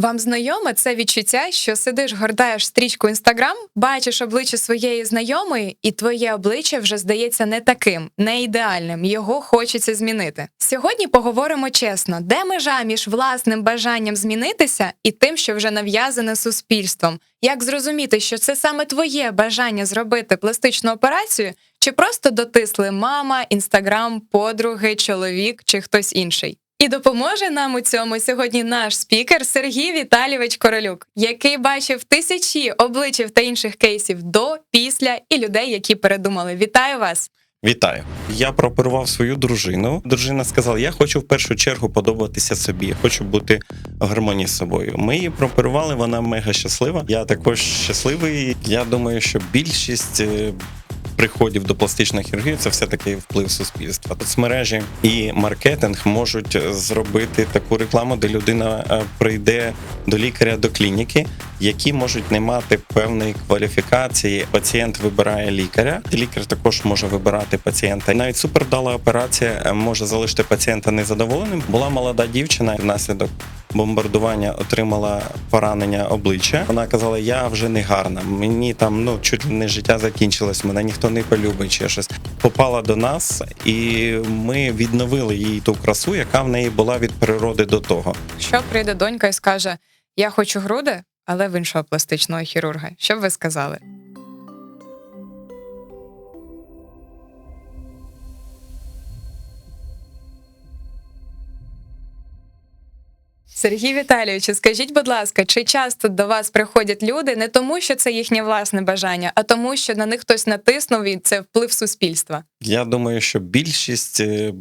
Вам знайоме це відчуття, що сидиш, гортаєш стрічку Інстаграм, бачиш обличчя своєї знайомої, і твоє обличчя вже здається не таким, не ідеальним. Його хочеться змінити. Сьогодні поговоримо чесно, де межа між власним бажанням змінитися і тим, що вже нав'язане суспільством. Як зрозуміти, що це саме твоє бажання зробити пластичну операцію, чи просто дотисли мама, інстаграм, подруги, чоловік чи хтось інший? І допоможе нам у цьому сьогодні наш спікер Сергій Віталійович Королюк, який бачив тисячі обличчів та інших кейсів до, після і людей, які передумали. Вітаю вас! Вітаю. Я прооперував свою дружину. Дружина сказала: я хочу в першу чергу подобатися собі, я хочу бути в гармонії з собою. Ми її прооперували, вона мега щаслива. Я також щасливий. Я думаю, що більшість. Приходів до пластичної хірургії це все таки вплив суспільства. Соцмережі і маркетинг можуть зробити таку рекламу, де людина е, прийде до лікаря до клініки, які можуть не мати певної кваліфікації. Пацієнт вибирає лікаря. Лікар також може вибирати пацієнта. Навіть супердала операція е, може залишити пацієнта незадоволеним. Була молода дівчина внаслідок бомбардування отримала поранення обличчя. Вона казала: Я вже не гарна. Мені там ну чуть не життя закінчилось. Мене ніхто не полюбить. Чи щось попала до нас, і ми відновили їй ту красу, яка в неї була від природи до того. Що прийде донька і скаже: Я хочу груди, але в іншого пластичного хірурга. Що б ви сказали? Сергій Віталійовичу, скажіть, будь ласка, чи часто до вас приходять люди не тому, що це їхнє власне бажання, а тому, що на них хтось натиснув і це вплив суспільства? Я думаю, що більшість е,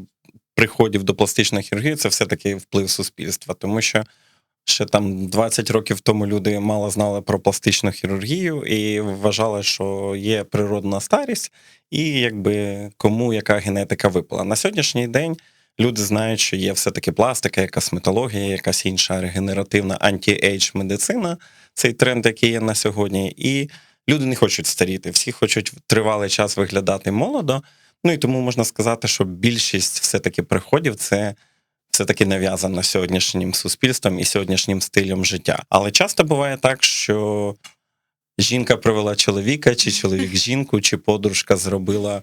приходів до пластичної хірургії це все-таки вплив суспільства, тому що ще там 20 років тому люди мало знали про пластичну хірургію і вважали, що є природна старість, і якби кому яка генетика випала. На сьогоднішній день. Люди знають, що є все-таки пластика, є косметологія, якась інша регенеративна анті-ейдж медицина, цей тренд, який є на сьогодні. І люди не хочуть старіти, всі хочуть тривалий час виглядати молодо. Ну і тому можна сказати, що більшість все-таки приходів це все-таки нав'язано сьогоднішнім суспільством і сьогоднішнім стилем життя. Але часто буває так, що жінка привела чоловіка, чи чоловік жінку, чи подружка зробила.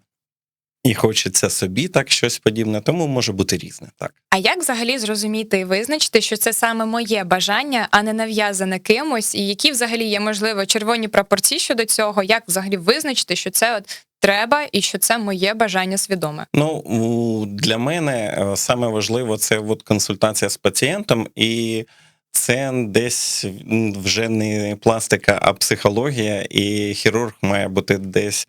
І хочеться собі так щось подібне, тому може бути різне. Так А як взагалі зрозуміти і визначити, що це саме моє бажання, а не нав'язане кимось, і які взагалі є можливо червоні пропорції щодо цього? Як взагалі визначити, що це от треба і що це моє бажання свідоме? ну для мене е, саме важливо це от консультація з пацієнтом, і це десь вже не пластика, а психологія, і хірург має бути десь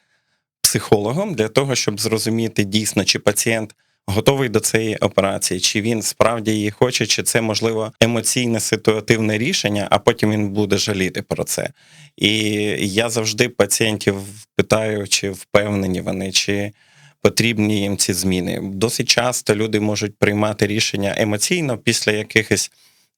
психологом для того, щоб зрозуміти дійсно, чи пацієнт готовий до цієї операції, чи він справді її хоче, чи це можливо емоційне ситуативне рішення, а потім він буде жаліти про це. І я завжди пацієнтів питаю, чи впевнені вони, чи потрібні їм ці зміни. Досить часто люди можуть приймати рішення емоційно після якихось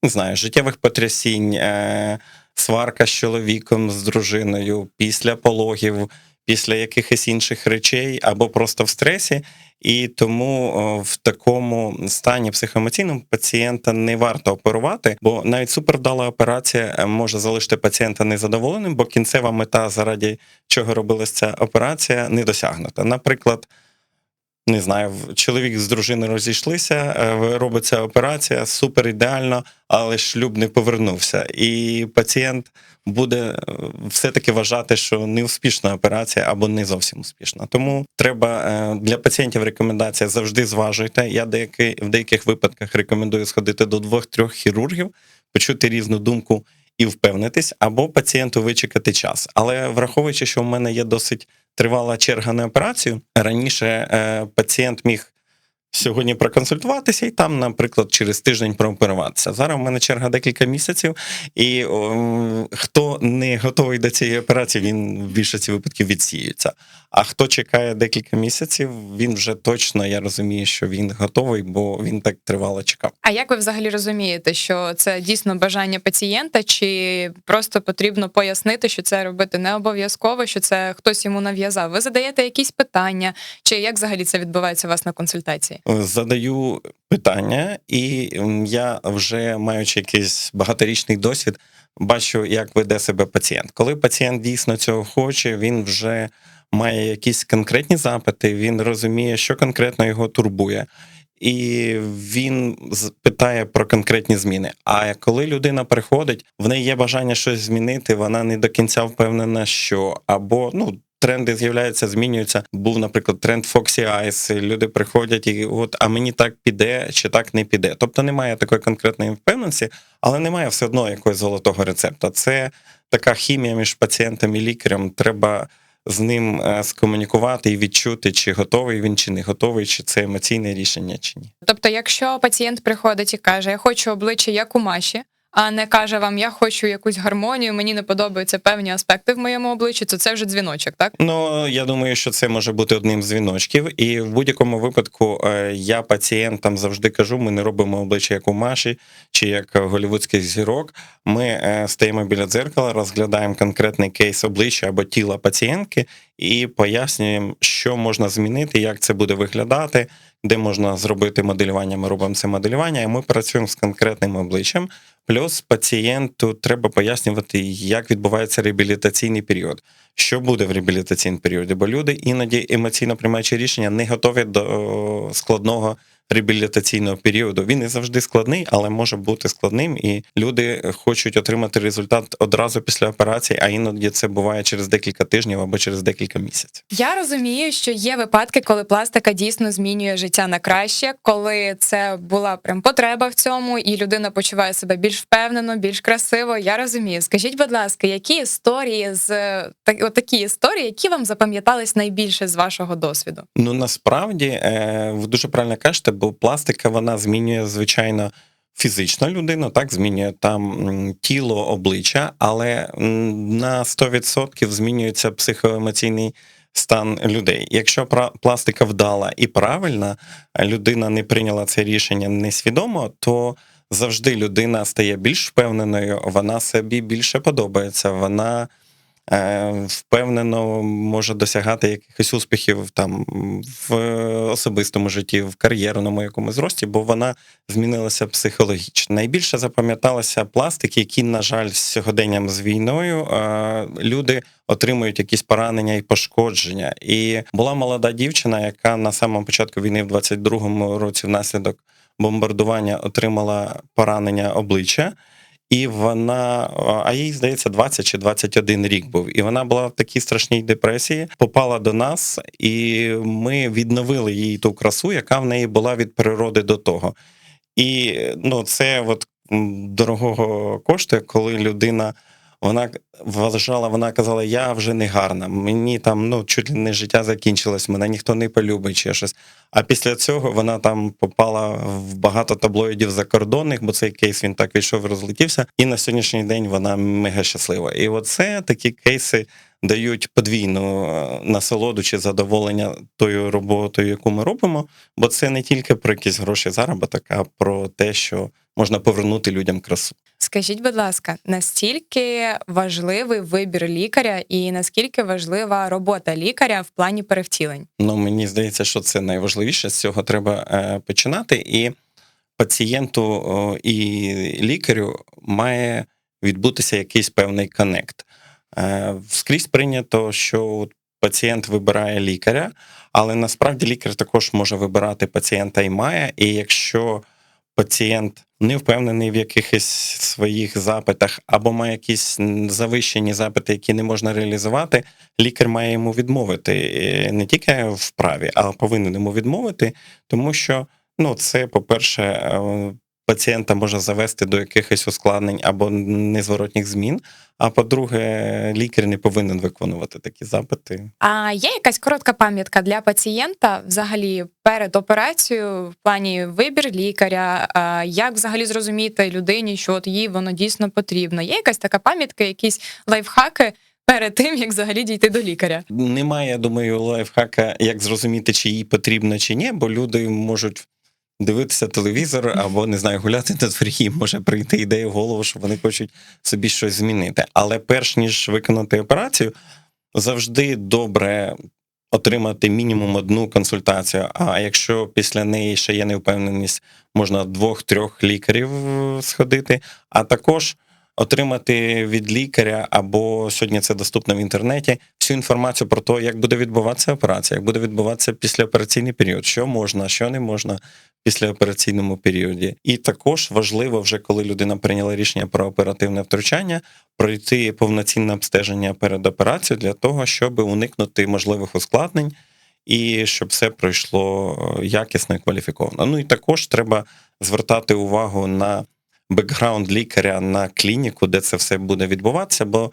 не знаю, життєвих потрясінь, е, сварка з чоловіком, з дружиною, після пологів, після якихось інших речей або просто в стресі. І тому в такому стані психоемоційному пацієнта не варто оперувати, бо навіть супервдала операція е, може залишити пацієнта незадоволеним, бо кінцева мета, заради чого робилася ця операція, не досягнута. Наприклад, не знаю, чоловік з дружиною розійшлися, е, робиться операція, супер ідеально, але шлюб не повернувся. І пацієнт буде е, все-таки вважати, що неуспішна операція або не зовсім успішна. Тому треба е, для пацієнтів рекомендація завжди зважуйте. Я деякі, в деяких випадках рекомендую сходити до двох-трьох хірургів, почути різну думку і впевнитись, або пацієнту вичекати час. Але враховуючи, що в мене є досить тривала черга на операцію, раніше е, пацієнт міг. Сьогодні проконсультуватися і там, наприклад, через тиждень прооперуватися. Зараз в мене черга декілька місяців, і о, хто не готовий до цієї операції, він в більшості випадків відсіюється. А хто чекає декілька місяців, він вже точно я розумію, що він готовий, бо він так тривало чекав. А як ви взагалі розумієте, що це дійсно бажання пацієнта, чи просто потрібно пояснити, що це робити не обов'язково, що це хтось йому нав'язав? Ви задаєте якісь питання, чи як взагалі це відбувається у вас на консультації? Задаю питання, і я вже маючи якийсь багаторічний досвід, бачу, як веде себе пацієнт. Коли пацієнт дійсно цього хоче, він вже має якісь конкретні запити, він розуміє, що конкретно його турбує. І він питає про конкретні зміни. А коли людина приходить, в неї є бажання щось змінити, вона не до кінця впевнена, що або ну. Тренди з'являються, змінюються. Був, наприклад, тренд Foxy Eyes. Люди приходять і от, а мені так піде чи так не піде. Тобто немає такої конкретної впевненості, але немає все одно якогось золотого рецепта. Це така хімія між пацієнтом і лікарем. Треба з ним е, скомунікувати і відчути, чи готовий він, чи не готовий, чи це емоційне рішення, чи ні. Тобто, якщо пацієнт приходить і каже, я хочу обличчя як у Маші, а не каже вам, я хочу якусь гармонію, мені не подобаються певні аспекти в моєму обличчі, то це вже дзвіночок, так? Ну я думаю, що це може бути одним з дзвіночків. І в будь-якому випадку е, я пацієнтам завжди кажу: ми не робимо обличчя як у Маші чи як голівудських зірок. Ми е, стоїмо біля дзеркала, розглядаємо конкретний кейс обличчя або тіла пацієнтки і пояснюємо, що можна змінити, як це буде виглядати, де можна зробити моделювання. Ми робимо це моделювання, і ми працюємо з конкретним обличчям. Плюс пацієнту треба пояснювати, як відбувається реабілітаційний період. Що буде в реабілітаційному періоді? Бо люди іноді емоційно приймаючи рішення не готові до складного реабілітаційного періоду. Він не завжди складний, але може бути складним, і люди хочуть отримати результат одразу після операції, а іноді це буває через декілька тижнів або через декілька місяців. Я розумію, що є випадки, коли пластика дійсно змінює життя на краще, коли це була прям потреба в цьому, і людина почуває себе більш впевнено, більш красиво. Я розумію. Скажіть, будь ласка, які історії з так, от такі історії, які вам запам'ятались найбільше з вашого досвіду? Ну насправді е, ви дуже правильно кажете, бо пластика вона змінює звичайно. Фізично людину так змінює там тіло, обличчя, але на 100% змінюється психоемоційний стан людей. Якщо пластика вдала і правильна, людина не прийняла це рішення несвідомо, то завжди людина стає більш впевненою, вона собі більше подобається, вона впевнено може досягати якихось успіхів там в особистому житті, в кар'єрному якомусь зрості, бо вона змінилася психологічно. Найбільше запам'яталися пластики, які, на жаль, з сьогоденням з війною е, люди отримують якісь поранення і пошкодження. І була молода дівчина, яка на самому початку війни, в 22-му році, внаслідок бомбардування отримала поранення обличчя. І вона, а їй здається, 20 чи 21 рік був. І вона була в такій страшній депресії, попала до нас, і ми відновили їй ту красу, яка в неї була від природи до того. І ну, це от дорогого коштує, коли людина. Вона вважала, вона казала, я вже не гарна. Мені там ну чуть ли не життя закінчилось, мене ніхто не полюбить чи щось. А після цього вона там попала в багато таблоїдів закордонних, бо цей кейс він так вийшов і розлетівся. І на сьогоднішній день вона мега щаслива. І оце такі кейси дають подвійну е, насолоду чи задоволення тою роботою, яку ми робимо. Бо це не тільки про якісь гроші заробіток, а про те, що можна повернути людям красу. Скажіть, будь ласка, настільки важливий вибір лікаря і наскільки важлива робота лікаря в плані перевтілень? Ну, мені здається, що це найважливіше. З цього треба е, починати. І пацієнту о, і лікарю має відбутися якийсь певний коннект. Е, скрізь прийнято, що пацієнт вибирає лікаря, але насправді лікар також може вибирати пацієнта і має. І якщо пацієнт не впевнений в якихось своїх запитах або має якісь завищені запити, які не можна реалізувати, лікар має йому відмовити Е, не тільки в праві, а повинен йому відмовити, тому що ну, це, по-перше, е, пацієнта може завести до якихось ускладнень або незворотніх змін. А по-друге, лікар не повинен виконувати такі запити. А є якась коротка пам'ятка для пацієнта взагалі перед операцією в плані вибір лікаря, як взагалі зрозуміти людині, що от їй воно дійсно потрібно? Є якась така пам'ятка, якісь лайфхаки перед тим, як взагалі дійти до лікаря? Немає, я думаю, лайфхака, як зрозуміти, чи їй потрібно чи ні, бо люди можуть дивитися телевізор або не знаю, гуляти на дворі, може прийти ідея в голову, що вони хочуть собі щось змінити. Але перш ніж виконати операцію, завжди добре отримати мінімум одну консультацію. А якщо після неї ще є невпевненість, можна двох-трьох лікарів сходити, а також отримати від лікаря або сьогодні це доступно в інтернеті всю інформацію про те, як буде відбуватися операція, як буде відбуватися післяопераційний період, що можна, що не можна післяопераційному періоді. І також важливо, вже коли людина прийняла рішення про оперативне втручання, пройти повноцінне обстеження перед операцією для того, щоб уникнути можливих ускладнень. І щоб все пройшло е, якісно і кваліфіковано. Ну і також треба звертати увагу на бекграунд лікаря на клініку, де це все буде відбуватися. Бо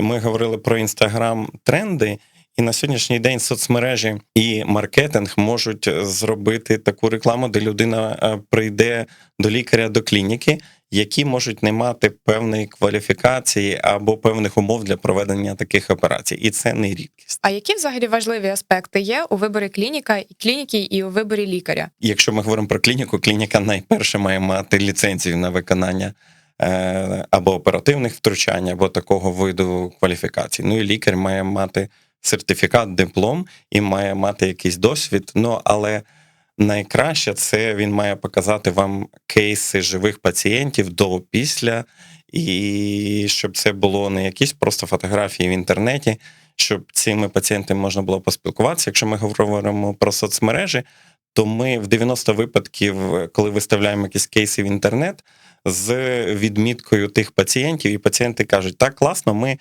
ми говорили про інстаграм тренди, і на сьогоднішній день соцмережі і маркетинг можуть зробити таку рекламу, де людина е, прийде до лікаря до клініки, які можуть не мати певної кваліфікації або певних умов для проведення таких операцій, і це не рідкість. А які взагалі важливі аспекти є у виборі клініка клініки і у виборі лікаря? Якщо ми говоримо про клініку, клініка найперше має мати ліцензію на виконання е, або оперативних втручань, або такого виду кваліфікацій. Ну і лікар має мати сертифікат, диплом і має мати якийсь досвід. Ну але найкраще це він має показати вам кейси живих пацієнтів до після, і щоб це було не якісь просто фотографії в інтернеті, щоб цими пацієнтами можна було поспілкуватися. Якщо ми говоримо про соцмережі, то ми в 90 випадків, коли виставляємо якісь кейси в інтернет з відміткою тих пацієнтів, і пацієнти кажуть, так класно, ми.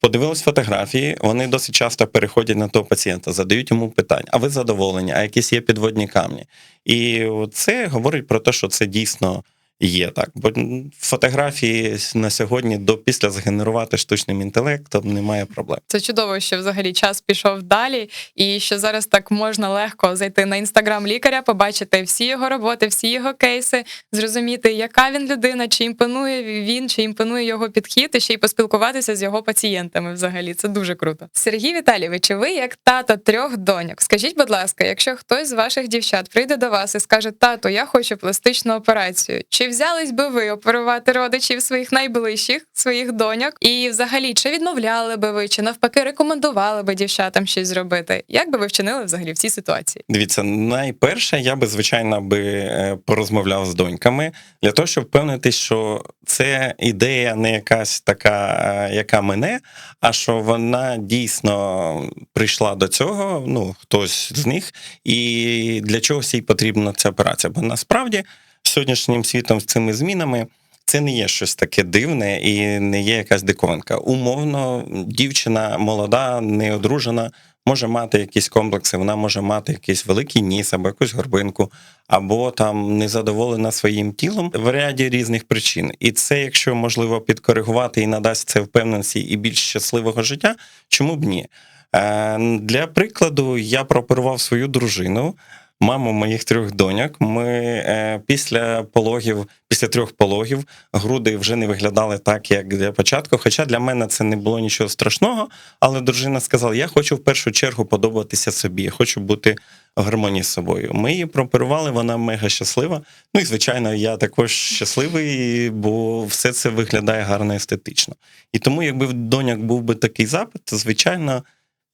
Подивились фотографії, вони досить часто переходять на того пацієнта, задають йому питання, а ви задоволені, а якісь є підводні камні. І це говорить про те, що це дійсно є так. Бо фотографії на сьогодні до після згенерувати штучним інтелектом немає проблем. Це чудово, що взагалі час пішов далі, і що зараз так можна легко зайти на інстаграм лікаря, побачити всі його роботи, всі його кейси, зрозуміти, яка він людина, чи імпонує він, чи імпонує його підхід, і ще й поспілкуватися з його пацієнтами. Взагалі, це дуже круто. Сергій Віталійович, ви як тато трьох доньок. Скажіть, будь ласка, якщо хтось з ваших дівчат прийде до вас і скаже: Тато, я хочу пластичну операцію, чи взялись би ви оперувати родичів своїх найближчих, своїх доньок? І взагалі, чи відмовляли би ви, чи навпаки рекомендували би дівчатам щось зробити? Як би ви вчинили взагалі в цій ситуації? Дивіться, найперше, я би звичайно би е, порозмовляв з доньками для того, щоб впевнитись, що це ідея не якась така, е, яка мене, а що вона дійсно прийшла до цього. Ну хтось з них, і для чогось їй потрібна ця операція. Бо насправді сьогоднішнім світом з цими змінами. Це не є щось таке дивне і не є якась диковинка. Умовно, дівчина молода, неодружена, може мати якісь комплекси, вона може мати якийсь великий ніс або якусь горбинку, або там незадоволена своїм тілом в ряді різних причин. І це, якщо можливо підкоригувати і надасть це впевненості і більш щасливого життя, чому б ні? Е, Для прикладу, я прооперував свою дружину. Маму моїх трьох доньок. Ми е, після пологів, після трьох пологів, груди вже не виглядали так, як для початку. Хоча для мене це не було нічого страшного. Але дружина сказала: я хочу в першу чергу подобатися собі, я хочу бути в гармонії з собою. Ми її прооперували, вона мега щаслива. Ну і звичайно, я також щасливий, бо все це виглядає гарно естетично. І тому, якби в доньок був би такий запит, то звичайно.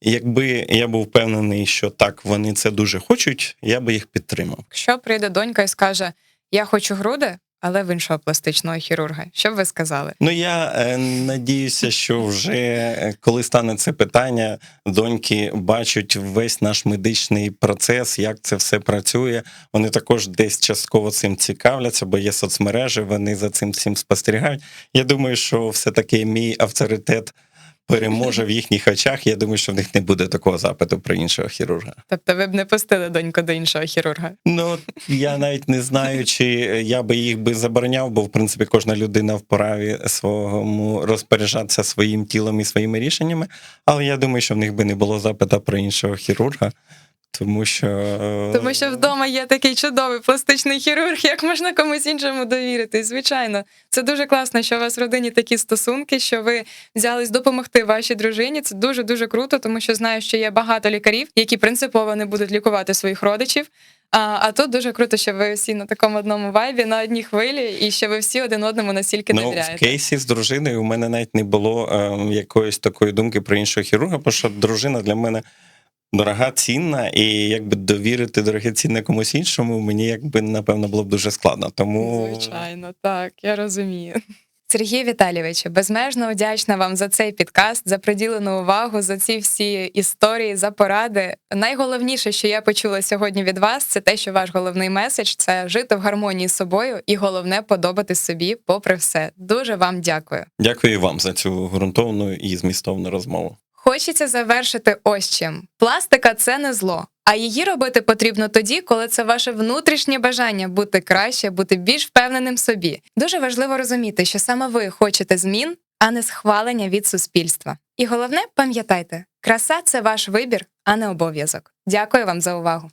Якби я був впевнений, що так вони це дуже хочуть, я би їх підтримав. Якщо прийде донька і скаже: Я хочу груди, але в іншого пластичного хірурга, що б ви сказали? Ну я е, надіюся, що вже е, коли стане це питання, доньки бачать весь наш медичний процес, як це все працює. Вони також десь частково цим цікавляться, бо є соцмережі, вони за цим всім спостерігають. Я думаю, що все таки мій авторитет. Переможе в їхніх очах. Я думаю, що в них не буде такого запиту про іншого хірурга. Тобто ви б не пустили доньку до іншого хірурга? Ну я навіть не знаю, чи я би їх би забороняв, бо в принципі кожна людина в праві свого розпоряджатися своїм тілом і своїми рішеннями. Але я думаю, що в них би не було запита про іншого хірурга. Тому що тому, що вдома є такий чудовий пластичний хірург, як можна комусь іншому довірити. Звичайно, це дуже класно, що у вас в родині такі стосунки, що ви взялись допомогти вашій дружині. Це дуже дуже круто, тому що знаю, що є багато лікарів, які принципово не будуть лікувати своїх родичів. А а тут дуже круто, що ви всі на такому одному вайбі, на одній хвилі, і що ви всі один одному настільки ну, довіряєте. в кейсі з дружиною у мене навіть не було е, якоїсь такої думки про іншого хірурга, бо що дружина для мене дорога, цінна, і якби довірити дорогоцінне комусь іншому, мені якби напевно було б дуже складно. Тому Звичайно, так, я розумію. Сергій Віталійович, безмежно вдячна вам за цей підкаст, за приділену увагу, за ці всі історії, за поради. Найголовніше, що я почула сьогодні від вас, це те, що ваш головний меседж це жити в гармонії з собою, і головне подобати собі, попри все. Дуже вам дякую. дякую вам за цю ґрунтовну і змістовну розмову. Хочеться завершити ось чим: пластика це не зло, а її робити потрібно тоді, коли це ваше внутрішнє бажання бути краще, бути більш впевненим собі. Дуже важливо розуміти, що саме ви хочете змін, а не схвалення від суспільства. І головне, пам'ятайте, краса це ваш вибір, а не обов'язок. Дякую вам за увагу.